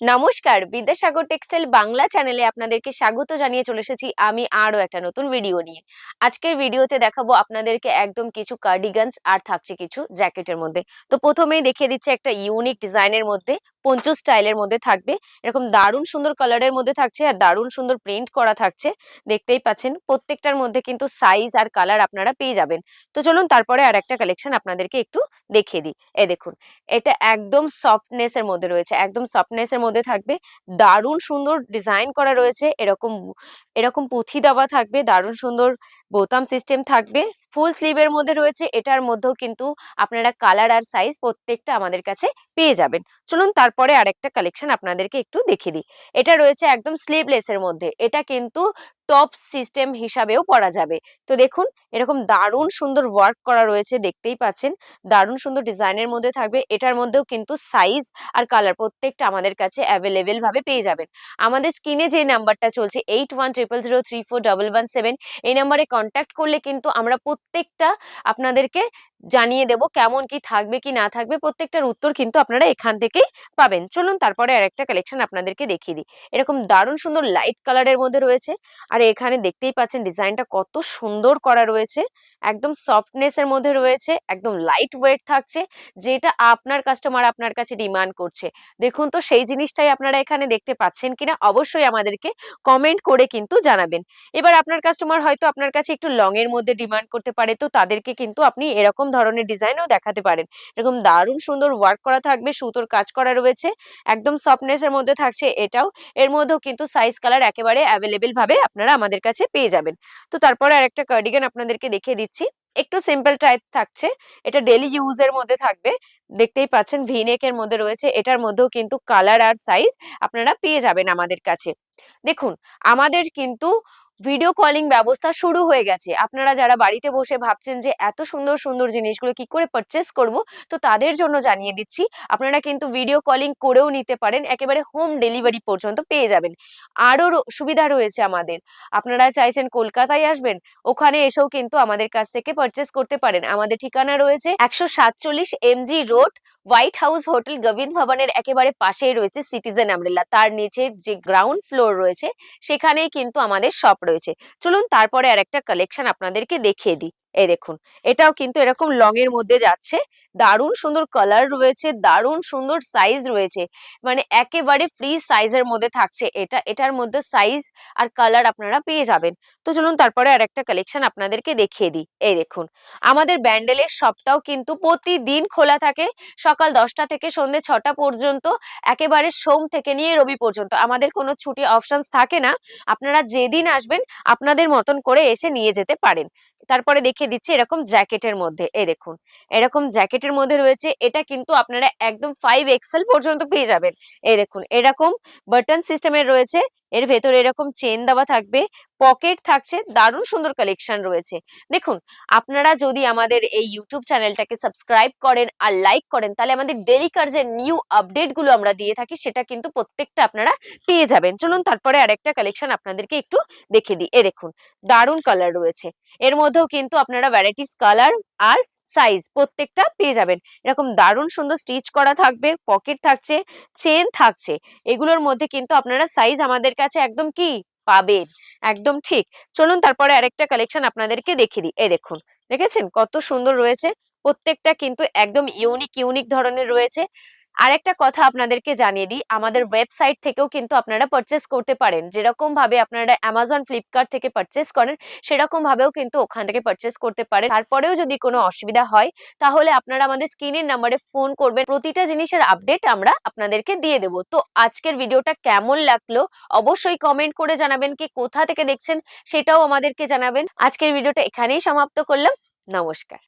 নমস্কার, বিদ্যাসাগর টেক্সটাইল বাংলা চ্যানেলে আপনাদেরকে স্বাগত জানিয়ে চলে এসেছি আমি আরও একটা নতুন ভিডিও নিয়ে। আজকের ভিডিওতে দেখাবো আপনাদেরকে একদম কিছু কার্ডিগানস আর থাকছে কিছু জ্যাকেটের মধ্যে। তো প্রথমেই দেখিয়ে দিচ্ছে একটা ইউনিক ডিজাইনের মধ্যে পঞ্চু স্টাইলের মধ্যে থাকবে। এরকম দারুণ সুন্দর কালারের মধ্যে থাকছে আর দারুণ সুন্দর প্রিন্ট করা থাকছে। দেখতেই পাচ্ছেন, প্রত্যেকটার মধ্যে কিন্তু সাইজ আর কালার আপনারা পেয়ে যাবেন। তো চলুন তারপরে আর একটা কালেকশন আপনাদেরকে একটু দেখিয়ে দিই। এ দেখুন, এটা একদম সফটনেস এর মধ্যে রয়েছে, একদম সফটনেস এর মধ্যে থাকবে। দারুণ সুন্দর ডিজাইন করা রয়েছে, এরকম এরকম পুঁথি দেওয়া থাকবে, দারুণ সুন্দর বোতাম সিস্টেম থাকবে। ফুল স্লিভের মধ্যে রয়েছে, এটার মধ্যেও কিন্তু আপনারা কালার আর সাইজ প্রত্যেকটা আমাদের কাছে পেয়ে যাবেন। চলুন তারপরে আরেকটা কালেকশন আপনাদেরকে একটু দেখিয়ে দিই। এটা রয়েছে একদম স্লিভলেস এর মধ্যে। এটা কিন্তু টপ সিস্টেম হিসাবেও পরা যাবে। তো দেখুন, এরকম দারুণ সুন্দর ওয়ার্ক করা রয়েছে, দেখতেই পাচ্ছেন। দারুণ সুন্দর ডিজাইনের মধ্যে থাকবে। এটার মধ্যেও কিন্তু সাইজ আর কালার প্রত্যেকটা আমাদের কাছে অ্যাভেলেবেল ভাবে পেয়ে যাবেন। আমাদের স্ক্রিনে যে নাম্বারটা চলছে eight one triple zero three four double one seven এই নাম্বারে কন্ট্যাক্ট করলে কিন্তু আমরা প্রত্যেকটা আপনাদেরকে জানিয়ে দেব কেমন কি থাকবে কি না থাকবে। প্রত্যেকটার উত্তর কিন্তু আপনারা এখান থেকেই পাবেন। চলুন, তারপরে আর একটা কালেকশন আপনাদেরকে দেখিয়ে দিই। এরকম দারুণ সুন্দর লাইট কালারের মধ্যে রয়েছে। আর এখানে দেখতেই পাচ্ছেন ডিজাইনটা কত সুন্দর করা রয়েছে। একদম সফটনেস এর মধ্যে রয়েছে, একদম লাইট ওয়েট থাকছে, যেটা আপনার কাস্টমার আপনার কাছে ডিমান্ড করছে। দেখুন তো সেই জিনিসটাই আপনারা এখানে দেখতে পাচ্ছেন কিনা, অবশ্যই আমাদেরকে কমেন্ট করে কিন্তু জানাবেন। এবার আপনার কাস্টমার হয়তো আপনার কাছে একটু লং এর মধ্যে ডিমান্ড করতে পারে, তো তাদেরকে কিন্তু আপনি এরকম ধরনের ডিজাইনও দেখাতে পারেন। এরকম দারুণ সুন্দর ওয়ার্ক করা থাকবে, সুতোর কাজ করা রয়েছে, একদম সফটনেস এর মধ্যে থাকছে এটাও। এর মধ্যেও কিন্তু সাইজ কালার একেবারে অ্যাভেলেবেল ভাবে আপনারা আমাদের কাছে পেয়ে যাবেন। তো তারপরে আরেকটা কার্ডিগান আপনাদেরকে দেখিয়ে দিচ্ছি। একটু সিম্পল টাইপ থাকছে। এটা ডেলি ইউজ এর মধ্যে থাকবে। দেখতেই পাচ্ছেন ভিনেক এর মধ্যে রয়েছে। এটার মধ্যেও কিন্তু কালার আর সাইজ আপনারা পেয়ে যাবেন আমাদের কাছে। দেখুন, আমাদের কিন্তু ভিডিও কলিং ব্যবস্থা শুরু হয়ে গেছে। আপনারা যারা বাড়িতে বসে ভাবছেন যে এত সুন্দর সুন্দর জিনিসগুলো কি করে পারচেস করব, তো তাদের জন্য জানিয়ে দিচ্ছি, আপনারা কিন্তু ভিডিও কলিং করেও নিতে পারেন, একেবারে হোম ডেলিভারি পর্যন্ত পেয়ে যাবেন। আরও সুবিধা রয়েছে আমাদের। আপনারা চাইছেন কলকাতায় আসবেন, ওখানে এসেও কিন্তু আমাদের কাছ থেকে পারচেস করতে পারেন। আমাদের ঠিকানা রয়েছে একশো সাতচল্লিশ MG road white house hotel Gobinda ভবনের একেবারে পাশেই রয়েছে সিটিজেন আমরেলা তার নিচে যে গ্রাউন্ড ফ্লোর রয়েছে সেখানে কিন্তু আমাদের শপ রয়েছে। চলুন তারপরে আর একটা কালেকশন আপনাদেরকে দেখিয়ে দিই। এই দেখুন, এটাও কিন্তু এরকম লং এর মধ্যে যাচ্ছে। দারুণ সুন্দর কালার রয়েছে, দারুণ সুন্দর সাইজ রয়েছে। মানে একেবারে ফ্রি সাইজের মধ্যে থাকছে এটা, এটার মধ্যে সাইজ আর কালার আপনারা পেয়ে যাবেন। তো চলুন তারপরে আর একটা কালেকশন আপনাদেরকে দেখিয়ে দিই। এই দেখুন, আমাদের ব্যান্ডেলের শপটাও কিন্তু প্রতিদিন খোলা থাকে, সকাল দশটা থেকে সন্ধ্যে ছটা পর্যন্ত, একেবারে সোম থেকে নিয়ে রবি পর্যন্ত। আমাদের কোনো ছুটি অপশনস থাকে না, আপনারা যেদিন আসবেন, আপনাদের মতন করে এসে নিয়ে যেতে পারেন। তারপরে দেখিয়ে দিচ্ছি এরকম জ্যাকেটের মধ্যে। এই দেখুন, এরকম জ্যাকেটের মধ্যে রয়েছে, এটা কিন্তু আপনারা একদম ফাইভ এক্সেল পর্যন্ত পেয়ে যাবেন। এই দেখুন, এরকম বাটন সিস্টেমের রয়েছে। এর ভেতরে এরকম চেন দেওয়া থাকবে পকেট থাকছে, দারুণ সুন্দর কালেকশন রয়েছে। দেখুন, আপনারা যদি আমাদের এই ইউটিউব চ্যানেলটাকে সাবস্ক্রাইব করেন আর লাইক করেন, তাহলে আমাদের ডেলিকার যে নিউ আপডেটগুলো আমরা দিয়ে থাকি, সেটা কিন্তু প্রত্যেকটা আপনারা পেয়ে যাবেন। চলুন তারপরে আরেকটা কালেকশন আপনাদেরকে একটু দেখে দিই। এ দেখুন, দারুণ কালার রয়েছে। এর মধ্যেও কিন্তু আপনারা ভ্যারাইটিস কালার আর সাইজ প্রত্যেকটা পেয়ে যাবেন। এরকম দারুণ সুন্দর স্টিচ করা থাকবে পকেট থাকছে চেন থাকছে। এগুলোর মধ্যে কিন্তু আপনারা সাইজ আমাদের কাছে একদম কি? পাবেন। একদম ঠিক। চলুন তারপরে আরেকটা কালেকশন আপনাদেরকে দেখিয়ে দিই। এই দেখুন, দেখেছেন? কত সুন্দর রয়েছে। প্রত্যেকটা কিন্তু একদম ইউনিক ইউনিক ধরনের রয়েছে। আরেকটা কথা আপনাদেরকে জানিয়ে দিই, আমাদের ওয়েবসাইট থেকেও কিন্তু আপনারা পারচেস করতে পারেন। যেরকম ভাবে আপনারা অ্যামাজন ফ্লিপকার্ট থেকে পারচেস করেন, সেরকম ভাবেও কিন্তু ওখান থেকে পারচেস করতে পারেন। তারপরেও যদি কোনো অসুবিধা হয়, তাহলে আপনারা আমাদের স্ক্রিনের নাম্বারে ফোন করবেন। প্রতিটা জিনিসের আপডেট আমরা আপনাদেরকে দিয়ে দেবো। তো আজকের ভিডিওটা কেমন লাগল, অবশ্যই কমেন্ট করে জানাবেন কি কোথা থেকে দেখছেন, সেটাও আমাদেরকে জানাবেন। আজকের ভিডিওটা এখানেই সমাপ্ত করলাম। নমস্কার।